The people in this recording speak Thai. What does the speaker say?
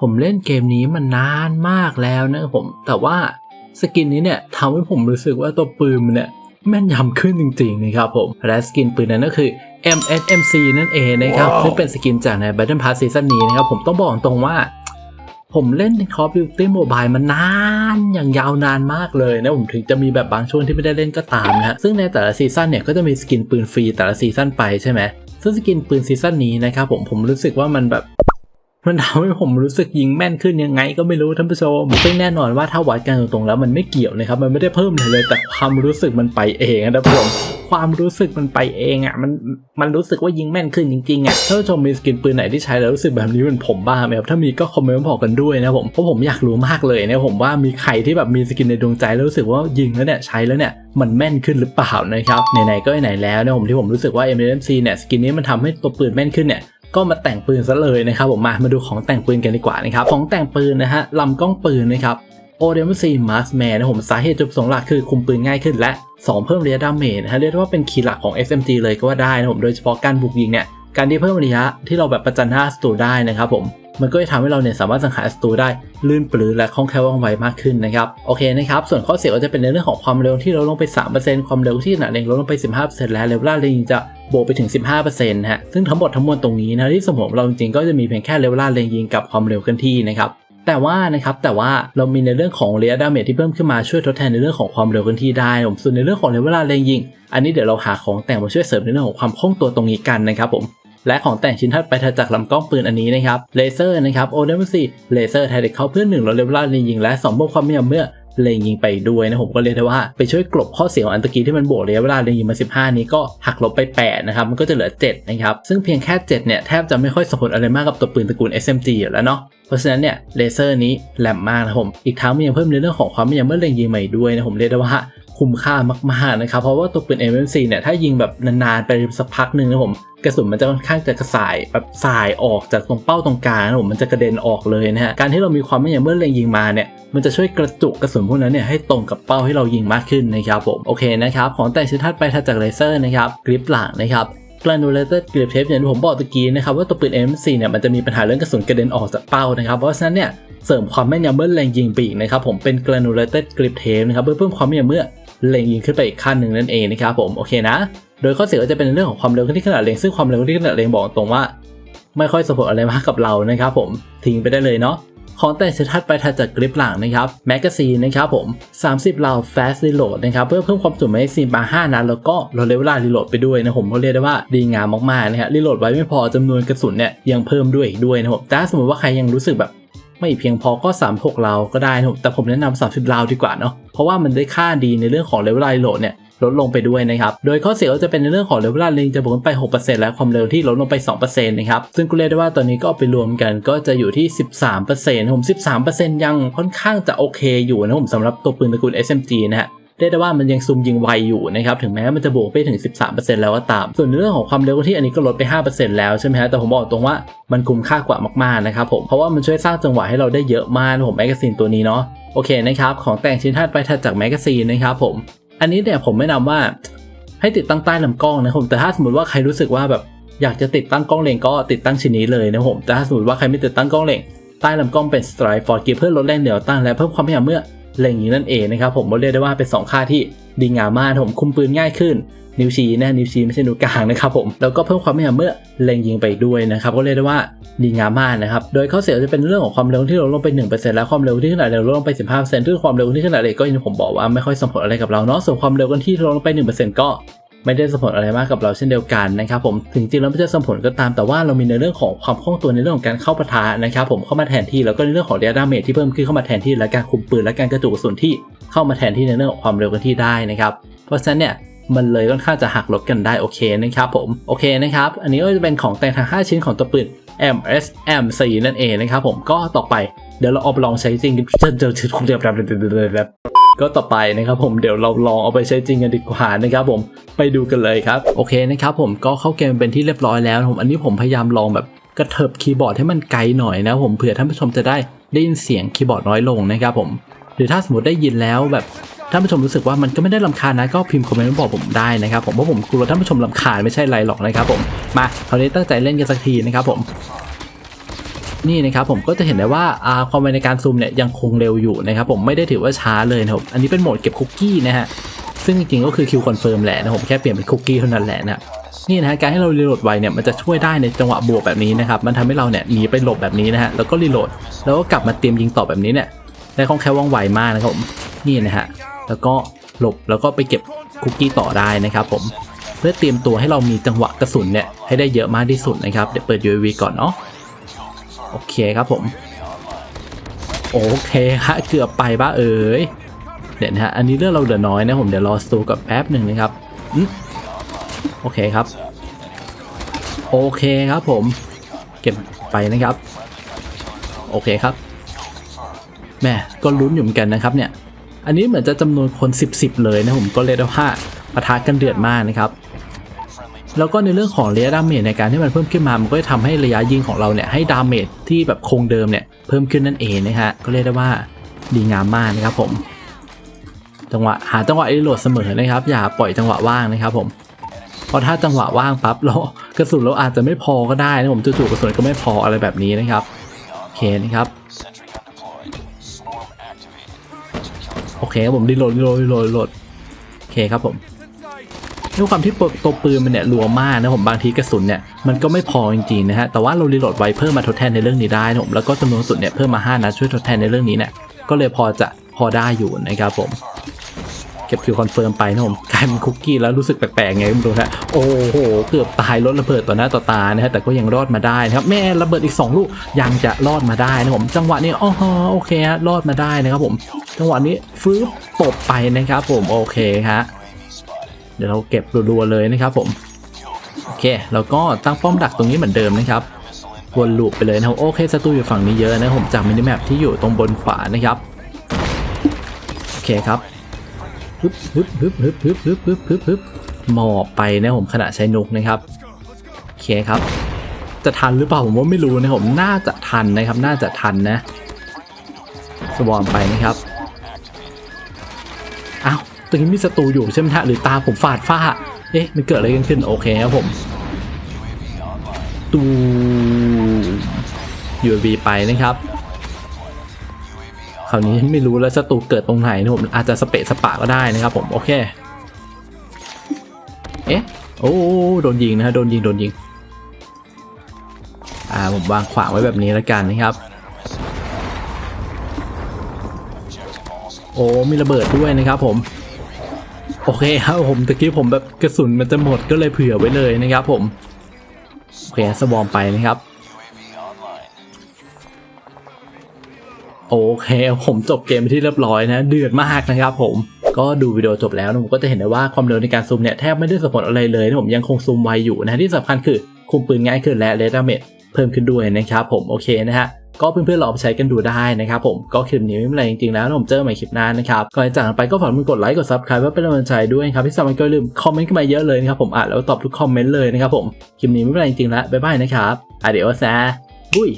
ผมเล่นเกมนี้มานานมากแล้วนะครับผม แต่ว่าสกินนี้เนี่ยทำให้ผมรู้สึกว่าตัวปืนมันเนี่ยแม่นยำขึ้นจริงๆนะครับผม และสกินปืนนั้นก็คือ MSMC นั่นเองนะครับว้าวซึ่งเป็นสกินจากใน Battle Pass ซีซั่นนี้นะครับผมต้องบอกตรงว่า ผมเล่นใน Call of Duty Mobile มานานอย่างยาวนานมากเลยนะผมถึงจะมีแบบบางช่วงที่ไม่ได้เล่นก็ตามนะฮะซึ่งในแต่ละซีซั่นเนี่ยก็จะมีสกินปืนฟรีแต่ละซีซั่นไปใช่ไหมซึ่งสกินปืนซีซั่นนี้นะครับผมผมรู้สึกว่ามันแบบ มันทำให้ผมรู้สึกยิงแม่นขึ้นยังไงก็ไม่รู้ท่านผู้ชมซึ่งแน่นอนว่าถ้าวัดกันตรงๆแล้วมันไม่เกี่ยวนะครับ มันไม่ได้เพิ่มเลย แต่ความรู้สึกมันไปเองนะท่านผู้ชมความรู้สึกมันไปเองอะมันมันรู้สึกว่ายิงแม่นขึ้นจริงๆอะท่านผู้ชมมีสกินปืนไหนที่ใช้แล้วรู้สึกแบบนี้เหมือนผมบ้างไหมครับถ้ามีก็คอมเมนต์บอกกันด้วยนะผมเพราะผมอยากรู้มากเลยนะผมว่ามีใครที่แบบมีสกินในดวงใจแล้วรู้สึกว่ายิงแล้วเนี่ยใช้แล้วเนี่ยมันแม่นขึ้นหรือเปล่านะครับไหนๆก็ไหนแล้วนะผมที่ผมรู้สึกว่า MMC เนี่ยสกินนี้มันทำให้ตัวปืนแม่นขึ้นเนี่ย ก็มาแต่งปืนซะเลยนะครับผมมามาดูของแต่งปืนกันดีกว่านะครับของแต่งปืนนะฮะลำกล้องปืนนะครับโอเดมซีมาสแมนะผมสาเหตุจุดประสงค์หลักคือคุมปืนง่ายขึ้นและ 2 เพิ่มระยะดาเมจนะฮะเรียกว่าเป็นคีย์หลักของ SMG เลยก็ว่าได้นะผมโดยเฉพาะการบุกยิงเนี่ยการที่เพิ่มระยะที่เราแบบประจันหน้าศัตรูได้นะครับผม มันก็จะทำให้เราเนี่ยสามารถสังหารศัตรูได้ลื่นปลือและคล่องแคล่วว่องไวมากขึ้นนะครับโอเคนะครับส่วนข้อเสียก็จะเป็นในเรื่องของความเร็วที่ลดลงไป 3%ความเร็วที่ขนาดเล็งลดลงไป 15%และเลเวลาเรนจะบวกไปถึง 15%ฮะซึ่งทั้งหมดทั้งมวลตรงนี้นะที่สมองเราจริงๆก็จะมีเพียงแค่เลเวลาเรนยิงกับความเร็วเคลื่อนที่นะครับแต่ว่านะครับแต่ว่าเรามีในเรื่องของระยะดาเมจที่เพิ่มขึ้นมาช่วยทดแทนในเรื่องของความเร็วเคลื่อนที่ได้ผมส่วนในเรื่องของเลเวลาเลงยิง อันนี้เดี๋ยวเราหาของแต่งมาช่วยเสริมในเรื่องของความคล่องตัวตรงนี้กันนะครับผม และของแต่งชิ้นถัดไปถัดจากลำกล้องปืนอันนี้นะครับเลเซอร์นะครับโอเดมซีเลเซอร์ไทเด็กเขาเพื่อนหนึ่งลดเลเวลเลงยิงและสองเพิ่มความแม่นยำเมื่อเลงยิงไปด้วยนะผมก็เรียกได้ว่าไปช่วยกลบข้อเสียของอันตะกี้ที่มันบวกระยะเวลาเลงยิงมา 15 นี้ก็หักลบไป 8 นะครับ มันก็จะเหลือ 7 นะครับ ซึ่งเพียงแค่ 7 เนี่ย แทบจะไม่ค่อยส่งผลอะไรมากกับตัวปืนตระกูล SMG อยู่แล้วเนาะเพราะฉะนั้นเนี่ยเลเซอร์นี้แหลมมากนะผม อีกทั้งมันยังเพิ่มในเรื่องของความแม่นยำเมื่อเลงยิงใหม่ด้วยนะผมเรียกได้ว่า คุ้มค่ามากๆนะครับ เพราะว่าตัวปืน MMC เนี่ยถ้ายิงแบบนานๆไปสักพักหนึ่งนะผมกระสุนมันจะค่อนข้างจะกระสายแบบสายออกจากตรงเป้าตรงกลางนะผมมันจะกระเด็นออกเลยนะฮะการที่เรามีความแม่นยำเมื่อเล็งยิงมาเนี่ยมันจะช่วยกระจุกกระสุนพวกนั้นเนี่ยให้ตรงกับเป้าให้เรายิงมากขึ้นนะครับผมโอเคนะครับของแต่งชิ้นถัดไปถัดจากเลเซอร์นะครับกริปหลังนะครับ granulated grip tape อย่างที่ผมบอกตะกี้นะครับว่าตัวปืน M4 เนี่ยมันจะมีปัญหาเรื่องกระสุนกระเด็นออกจากเป้านะครับเพราะฉะนั้นเนี่ยเสริมความแม่นยำเมื่อเล็งยิงปีกนะครับผมเป็น granulated grip tape นะครับเพื่อเพิ่มความแม่นยำเมื่อ เล็งยิงขึ้นไปอีกขั้นหนึ่งนั่นเองนะครับผมโอเคนะ โดยข้อเสียก็จะเป็นเรื่องของความเร็วที่ขนาดเล็งซึ่งความเร็วที่ขนาดเล็งบอกตรงว่า ไม่ค่อยส่งผลอะไรมากกับเรานะครับผมทิ้งไปได้เลยเนาะของแต่งชิ้นถัดไปถัดจากกริปหลังนะครับแมกกาซีนนะครับผม 30ราว fast reload นะครับเพื่อเพิ่มความจุแมกกาซีนมา5นัดแล้วก็ลดเวลารีโหลดไปด้วยนะผมก็เรียกได้ว่าดีงามมากๆนะฮะรีโหลดไว้ไม่พอจำนวนกระสุนเนี่ยยังเพิ่มด้วยอีกด้วยนะครับแต่สมมติว่าใครยังรู้สึกแบบ ไม่เพียงพอก็ 36ราก็ได้นะครับแต่ผมแนะนำ30ราดีกว่าเนาะ เพราะว่ามันได้ค่าดีในเรื่องของเลเวลารีโหลดเนี่ยลดลงไปด้วยนะครับ โดยข้อเสียก็จะเป็นในเรื่องของเลเวลเลงจะบวกขึ้นไป 6%และความเร็วที่ลดลงไป 2%นะครับ ซึ่งก็เรียกได้ว่าตอนนี้ก็เอาไปรวมกันก็จะอยู่ที่ 13%ผม 13%ยังค่อนข้างจะโอเคอยู่นะผมสำหรับตัวปืนตระกูล SMG นะฮะเรียกได้ว่ามันยังซูมยิงไวอยู่นะครับ ถึงแม้มันจะบวกไปถึง 13%แล้วก็ตาม ส่วนในเรื่องของความเร็วที่อันนี้ก็ลดไป 5%แล้วใช่ไหมฮะแต่ผมบอกตรงว่ามันคุ้มค่ากว่ามากๆนะครับผมเพราะว่ามันช่วยสร้างจังหวะให้เราได้เยอะมากผมแมกกาซีนตัวนี้เนาะ โอเคนะครับ ของแต่งชิ้นถัดไปถัดจากแมกกาซีนนะครับผม อันนี้เนี่ยผมแนะนำว่าให้ติดตั้งใต้ลำกล้องนะครับแต่ถ้าสมมติว่าใครรู้สึกว่าแบบอยากจะติดตั้งกล้องเลนก็ติดตั้งชิ้นนี้เลยนะครับผม แต่ถ้าสมมติว่าใครไม่ติดตั้งกล้องเลนใต้ลำกล้องเป็นสไตรฟอร์กีเพื่อลดแรงเหนียวตั้งและเพิ่มความพยายามเมื่อ เล็งอย่างนี้นั่นเองนะครับผมเรียกได้ว่าเป็น2ค่าที่ดีงามมากผมคุมปืนง่ายขึ้น นิ้วชี้นะนิ้วชี้ไม่ใช่นิ้วกลางนะครับผมแล้วก็เพิ่มความแม่นยำเมื่อเล็งยิงไปด้วยนะครับก็เรียกได้ว่าดีงามมากนะครับโดยข้อเสียจะเป็นเรื่องของความเร็วที่ลดลงไป 1%และความเร็วที่ขนาดเร็วลดลงไป 15%ซึ่งความเร็วที่ขนาดเล็กก็อย่างที่ผมบอกว่าไม่ค่อยส่งผลอะไรกับเราเนาะส่วนความเร็วกันที่ลดลงไป 1%ก็ ไม่ได้ส่งผลอะไรมากกับเราเช่นเดียวกันนะครับผมถึงจริงแล้วไม่จะส่งผลก็ตามแต่ว่าเรามีในเรื่องของความคล่องตัวในเรื่องของการเข้าปะทะนะครับผมเข้ามาแทนที่แล้วก็ในเรื่องของเระยะดาเมจที่เพิ่มขึ้นเข้ามาแทนที่และการคุมปืนและการกระจุกกระสุนที่เข้ามาแทนที่ในเรื่องของความเร็วกันที่ได้นะครับเพราะฉะนั้นเนี่ยมันเลยค่อนข้างจะหักลบกันได้โอเคนะครับผมโอเคนะครับอันนี้ก็จะเป็นของแต่งทั้ง5 ชิ้นของตัวปืน MSM4 นั่นเองนะครับผมก็ต่อไปเดี๋ยวเราเอาไปลองใช้จริงกันเจอชุดคงเดียวแบบ ก็ต่อไปนะครับผมเดี๋ยวเราลองเอาไปใช้จริงกันดีกว่านะครับผมไปดูกันเลยครับโอเคนะครับผมก็เข้าเกมเป็นที่เรียบร้อยแล้วผมอันนี้ผมพยายามลองแบบกระเถิบคีย์บอร์ดให้มันไกลหน่อยนะผมเผื่อท่านผู้ชมจะได้ได้ยินเสียงคีย์บอร์ดน้อยลงนะครับผมหรือถ้าสมมติได้ยินแล้วแบบท่านผู้ชมรู้สึกว่ามันก็ไม่ได้ลำคาญนะก็พิมพ์คอมเมนต์บอกผมได้นะครับผมเพราะผมกลัวท่านผู้ชมลำคาญไม่ใช่ไรหรอกนะครับผมมาคราวนี้ตั้งใจเล่นกันสักทีนะครับผม นี่นะครับผมก็จะเห็นได้ว่าความไวในการซูมเนี่ยยังคงเร็วอยู่นะครับผมไม่ได้ถือว่าช้าเลยนะครับอันนี้เป็นโหมดเก็บคุกกี้นะฮะซึ่งจริงๆก็คือคิวคอนเฟิร์มแหละนะผมแค่เปลี่ยนเป็นคุกกี้เท่านั้นแหละนะนี่นะฮะการให้เรารีโหลดไวเนี่ยมันจะช่วยได้ในจังหวะบวกแบบนี้นะครับมันทำให้เราเนี่ยหนีไปหลบแบบนี้นะฮะแล้วก็รีโหลดแล้วก็กลับมาเตรียมยิงต่อแบบนี้เนี่ยได้คล่องแคล่วว่องไวมากนะครับผมนี่นะฮะแล้วก็หลบแล้วก็ไปเก็บคุกกี้ต่อได้นะครับผมเพื่อเตรียมตัวให้เรามีจังหวะกระสุนเนี่ยให้ได้เยอะมากที่สุดนะครับเดี๋ยวเปิด UAV ก่อนเนาะ โอเคครับผม โอเคฮะเกือบไปบ้าเอ๋ยเดี๋ยวนะฮะอันนี้เรื่องเราเหลือน้อยนะผมเดี๋ยวรอสตูกับแป๊บหนึ่งนะครับอืมโอเคครับ โอเคครับผม เก็บไปนะครับ โอเคครับแม่ก็ลุ้นอยู่เหมือนกันนะครับเนี่ย อันนี้เหมือนจะจำนวนคน 10 10 เลยนะผมก็เลยว่าปะทะกันเดือดมากนะครับ แล้วก็ในเรื่องของระยะดาเมจในการที่มันเพิ่มขึ้นมา มันก็จะทำให้ระยะยิงของเราเนี่ยให้ดาเมจที่แบบคงเดิมเนี่ยเพิ่มขึ้นนั่นเองนะฮะ ก็เรียกได้ว่าดีงามมากนะครับผม จังหวะหาจังหวะรีโหลดเสมอนะครับ อย่าปล่อยจังหวะว่างนะครับผม เพราะถ้าจังหวะว่างปั๊บเรากระสุนเราอาจจะไม่พอก็ได้นะผมจู่ๆกระสุนก็ไม่พออะไรแบบนี้นะครับ โอเคนะครับโอเคครับผมรีโหลดรีโหลดรีโหลดโหลดโอเคครับผม ด้วยความที่ตัวปืนมันเนี่ยรัวมากนะผมบางทีกระสุนเนี่ยมันก็ไม่พอจริงๆนะฮะแต่ว่าเรารีโหลดไว้เพิ่มมาทดแทนในเรื่องนี้ได้นะผมแล้วก็จำนวนสุนเนี่ยเพิ่มมา 5นัดช่วยทดแทนในเรื่องนี้เนี่ยก็เลยพอจะพอได้อยู่นะครับผมเก็บคิวคอนเฟิร์มไปนะผมกลายเป็นคุกกี้แล้วรู้สึกแปลกๆไงไม่รู้ฮะโอ้โหเกือบตายรถระเบิดต่อหน้าต่อตานะฮะแต่ก็ยังรอดมาได้นะครับแม่ระเบิดอีกสองลูกยังจะรอดมาได้นะผมจังหวะนี้อ๋อโอเคฮะรอดมาได้นะครับผมจังหวะนี้ฟื้บตบไปนะครับผมโอเคฮะ เดี๋ยวเราเก็บรัวๆเลยนะครับผม โอเค แล้วก็ตั้งป้อมดักตรงนี้เหมือนเดิมนะครับวนลูปไปเลยนะครับโอเคศัตรูอยู่ฝั่งนี้เยอะนะผมจากมินิแมปที่อยู่ตรงบนขวานะครับโอเคครับฮึบฮึบฮึบฮึบฮึบฮึบฮึบฮึบฮึบหมอบไปนะผมขณะใช้นกนะครับโอเคครับ จะทันหรือเปล่าผมว่าไม่รู้นะผมน่าจะทันนะครับ น่าจะทันนะ สวอมไปนะครับอ้าว ตรงนี้มีศัตรูอยู่ใช่ไหมฮะหรือตาผมฝาดฝ้าเอ๊ะมันเกิดอะไรกันขึ้นโอเคครับผมตู UAV ไปนะครับคราวนี้ไม่รู้แล้วศัตรูเกิดตรงไหนนะผมอาจจะสเปะสปะก็ได้นะครับผมโอเคเอ๊ะโอ้โดนยิงนะฮะโดนยิงโดนยิงอ่าผมวางขวางไว้แบบนี้แล้วกันนะครับโอ้มีระเบิดด้วยนะครับผม โอเคครับผมตะกี้ผมแบบกระสุนมันจะหมดก็เลยเผื่อไว้เลยนะครับผมโอเคสวอมไปนะครับโอเค ผมจบเกมไปที่เรียบร้อยนะ เดือดมากนะครับผมก็ดูวิดีโอจบแล้วนะผมก็จะเห็นได้ว่าความเร็วในการซูมเนี่ยแทบไม่ได้ส่งผลอะไรเลยนะผมยังคงซูมไวอยู่นะที่สำคัญคือคุมปืนง่ายขึ้นและเรดาเมจเพิ่มขึ้นด้วยนะครับผมโอเคนะฮะ ก็เพื่อนๆลองไปใช้กันดูได้นะครับผมก็คลิปนี้ไม่เป็นไรจริงๆแล้วผมเจอใหม่คลิปหน้านะครับก่อนจากไปก็ฝากมึงกดไลค์กดซับสไครป์เพื่อเป็นกำลังใจด้วยนะครับที่สำคัญก็อย่าลืมคอมเมนต์ขึ้นมาเยอะเลยนะครับผมอ่านแล้วตอบทุกคอมเมนต์เลยนะครับผมคลิปนี้ไม่เป็นไรจริงๆแล้วบ๊ายบายนะครับอะเดี๋ยวแซ่บุย